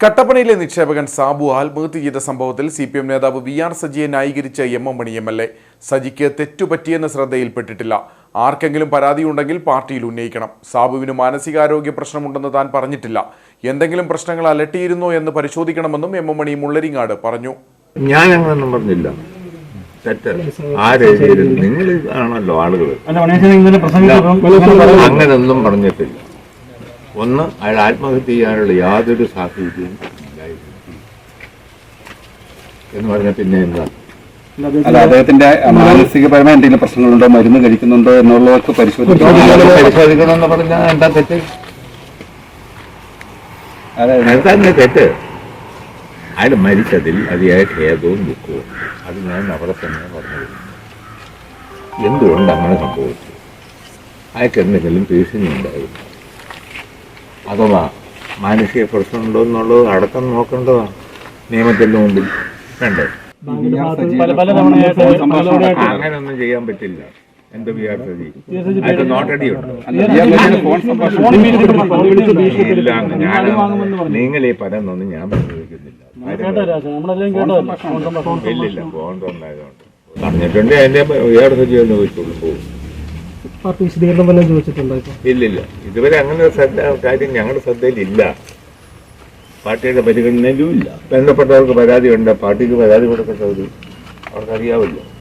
കട്ടപ്പനയിലെ നിക്ഷേപകൻ സാബു ആത്മഹത്യ ചെയ്ത സംഭവത്തിൽ സി പി എം നേതാവ് വി ആർ സജിയെ ന്യായീകരിച്ച M M Mani M L A സജിക്ക് തെറ്റുപറ്റിയെന്ന ശ്രദ്ധയിൽപ്പെട്ടിട്ടില്ല. ആർക്കെങ്കിലും പരാതിയുണ്ടെങ്കിൽ പാർട്ടിയിൽ ഉന്നയിക്കണം. സാബുവിന് മാനസികാരോഗ്യ പ്രശ്നമുണ്ടെന്ന് താൻ പറഞ്ഞിട്ടില്ല. എന്തെങ്കിലും പ്രശ്നങ്ങൾ അലട്ടിയിരുന്നോ എന്ന് പരിശോധിക്കണമെന്നും എം എം മണി മുള്ളരിങ്ങാട് പറഞ്ഞു. ഞാൻ അങ്ങനൊന്നും പറഞ്ഞില്ല. തെറ്റ്. ആരെഴുതിയത് നിങ്ങൾ ആണല്ലോ ആളുകൾ അങ്ങനൊന്നും പറഞ്ഞിട്ടില്ല. ഒന്ന് അയാൾ ആത്മഹത്യ ചെയ്യാനുള്ള യാതൊരു സാഹചര്യവും ഇല്ലായിരുന്നു. എന്ന് പറഞ്ഞ പിന്നെ എന്താ? അല്ല അദ്ദേഹത്തിന്റെ മാനസികപരമായ എന്തെങ്കിലും പ്രശ്നങ്ങളുണ്ടോ? മരുന്ന് കഴിക്കുന്നുണ്ടോ എന്നുള്ളവർക്ക് പരിശോധിക്കണം. പരിശോധിക്കണമെന്ന് പറഞ്ഞാൽ എന്താ തെറ്റ്? അതിന്റെ തെറ്റ്? അയാൾ മരിച്ചതിൽ അതിയായ ഖേദവും ദുഃഖവും. അത് ഞാൻ അവിടെ തന്നെ പറഞ്ഞത് എന്തുകൊണ്ട് അങ്ങനെ സംഭവിച്ചു? അയാൾക്ക് എന്തെങ്കിലും ഭീഷണി ഉണ്ടായിരുന്നു. അഥവാ മാനസിക പ്രശ്നമുണ്ടോ എന്നുള്ളത് അടക്കം നോക്കേണ്ടതാണ് നിയമത്തിന്റെ മുമ്പിൽ. വേണ്ടേ അങ്ങനെയൊന്നും ചെയ്യാൻ പറ്റില്ല. എന്റെ വിചാരത്തിൽ നോട്ടടിയുണ്ട് ഞാൻ വാങ്ങുമെന്ന് പറഞ്ഞു. നിങ്ങൾ ഈ പരന്നൊന്നും ഞാൻ നമ്മളെല്ലാം കേട്ടതല്ലേ ഫോൺ ഇല്ലില്ല ബോണ്ടുണ്ടായതുകൊണ്ട് പറഞ്ഞിട്ടുണ്ട് അതിന്റെ വേറെ സജ്ജീവനം ചോദിച്ചോളൂ പോകും പാർട്ടി വിശദീകരണം വല്ലതും ചോദിച്ചിട്ടുണ്ടോ ഇല്ലില്ല ഇതുവരെ അങ്ങനെ ഒരു കാര്യം ഞങ്ങളുടെ ശ്രദ്ധയിലില്ല പാർട്ടിയുടെ പരിഗണനയിലും ഇല്ല. ബന്ധപ്പെട്ടവർക്ക് പരാതി ഉണ്ട്. പാർട്ടിക്ക് പരാതി കൊടുക്കേണ്ടത് അവർക്കറിയാമല്ലോ